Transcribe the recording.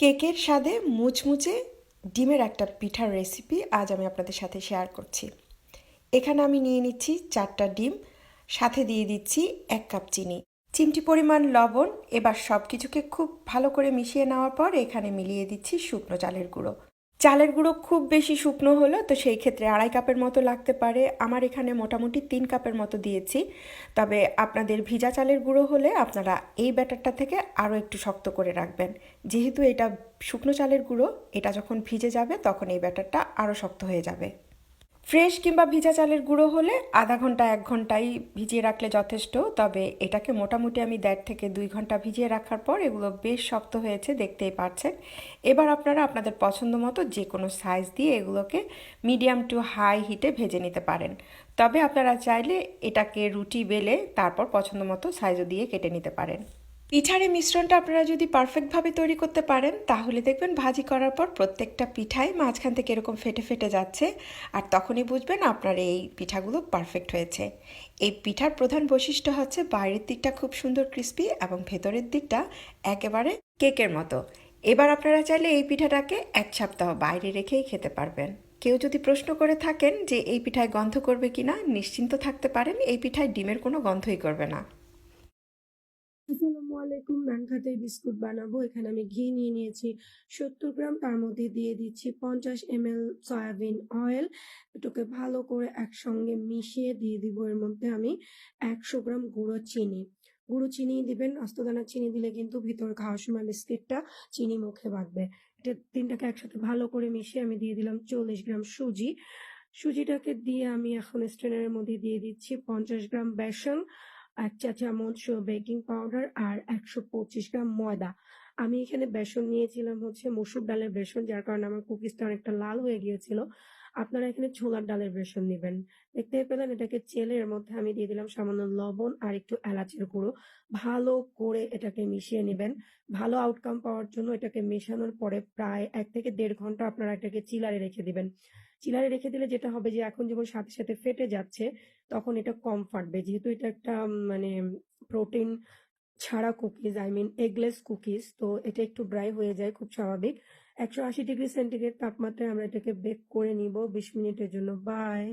কেকের স্বাদে মুচমুচে ডিমের একটা পিঠার রেসিপি আজ আমি আপনাদের সাথে শেয়ার করছি। এখানে আমি নিয়ে নিচ্ছি চারটা ডিম, সাথে দিয়ে দিচ্ছি এক কাপ চিনি। চিমটি পরিমাণ লবণ, এবার সব কিছুকে খুব ভালো করে মিশিয়ে নেওয়ার পর এখানে মিলিয়ে দিচ্ছি শুকনো চালের গুঁড়ো। চালের গুঁড়ো খুব বেশি শুকনো হলো, তো সেই ক্ষেত্রে আড়াই কাপের মতো লাগতে পারে। আমার এখানে মোটামুটি তিন কাপের মতো দিয়েছি। তবে আপনাদের ভিজা চালের গুঁড়ো হলে আপনারা এই ব্যাটারটা থেকে আরও একটু শক্ত করে রাখবেন। যেহেতু এটা শুকনো চালের গুঁড়ো, এটা যখন ভিজে যাবে তখন এই ব্যাটারটা আরও শক্ত হয়ে যাবে। ফ্রেশ কিংবা ভিজা চালের গুঁড়ো হলে আধা ঘণ্টা, এক ঘন্টাই ভিজিয়ে রাখলে যথেষ্ট। তবে এটাকে মোটামুটি আমি দেড় থেকে দুই ঘণ্টা ভিজিয়ে রাখার পর এগুলো বেশ শক্ত হয়েছে, দেখতেই পাচ্ছেন। এবার আপনারা আপনাদের পছন্দ মতো যে কোনো সাইজ দিয়ে এগুলোকে মিডিয়াম টু হাই হিটে ভেজে নিতে পারেন। তবে আপনারা চাইলে এটাকে রুটি বেলে তারপর পছন্দ মতো সাইজও দিয়ে কেটে নিতে পারেন। পিঠার এই মিশ্রণটা আপনারা যদি পারফেক্টভাবে তৈরি করতে পারেন, তাহলে দেখবেন ভাজি করার পর প্রত্যেকটা পিঠাই মাঝখান থেকে এরকম ফেটে ফেটে যাচ্ছে। আর তখনই বুঝবেন আপনার এই পিঠাগুলো পারফেক্ট হয়েছে। এই পিঠার প্রধান বৈশিষ্ট্য হচ্ছে বাইরের দিকটা খুব সুন্দর ক্রিস্পি এবং ভেতরের দিকটা একেবারে কেকের মতো। এবার আপনারা চাইলে এই পিঠাটাকে এক সপ্তাহ বাইরে রেখেই খেতে পারবেন। কেউ যদি প্রশ্ন করে থাকেন যে এই পিঠায় গন্ধ করবে কিনা, নিশ্চিন্ত থাকতে পারেন এই পিঠায় ডিমের কোনো গন্ধই করবে না। আসসালামু আলাইকুম। নানখাতে বিস্কুট বানাবো। এখানে আমি ঘি নিয়ে নিয়েছি সত্তর গ্রাম। তার মধ্যে দিয়ে দিচ্ছি পঞ্চাশ এম এল সয়াবিন অয়েল। এটাকে ভালো করে একসঙ্গে মিশিয়ে দিয়ে দিব। এর মধ্যে আমি একশো গ্রাম গুঁড়ো চিনি। গুঁড়ো চিনি দিবেন, আস্তদানা চিনি দিলে কিন্তু ভিতরে খাওয়ার সময় বিস্কিটটা চিনি মুখে বাঁধবে। এটা তিনটাকে একসাথে ভালো করে মিশিয়ে আমি দিয়ে দিলাম চল্লিশ গ্রাম সুজি। সুজিটাকে দিয়ে আমি এখন স্ট্রেনারের মধ্যে দিয়ে দিচ্ছি পঞ্চাশ গ্রাম বেসন। এক চা চামচ বেকিং পাউডার আর একশো পঁচিশ গ্রাম ময়দা। আমি এখানে বেসন নিয়েছিলাম হচ্ছে মসুর ডালের বেসন, যার কারণে আমার কুকিজটা অনেকটা লাল হয়ে গিয়েছিল। আপনারা এখানে ছোলার ডালের বেসন নেবেন। দেখতে পেলেন এটাকে চেলের মধ্যে আমি দিয়ে দিলাম সামান্য লবণ আর একটু এলাচের গুঁড়ো। ভালো করে এটাকে মিশিয়ে নেবেন। ভালো আউটকাম পাওয়ার জন্য এটাকে মেশানোর পরে প্রায় এক থেকে দেড় ঘণ্টা আপনারা এটাকে চিলারে রেখে দিবেন। চিলারে রেখে দিলে যেটা হবে যে, এখন যেমন সাথে সাথে ফেটে যাচ্ছে, তখন এটা কম ফাটবে। যেহেতু এটা একটা মানে প্রোটিন ছাড়া cookies I mean eggless cookies তো এটা একটু ড্রাই হয়ে যায় খুব স্বাভাবিক। একশো আশি ডিগ্রি সেন্টিগ্রেড তাপমাত্রায় আমরা এটাকে বেক করে নিব বিশ মিনিটের জন্য। বাই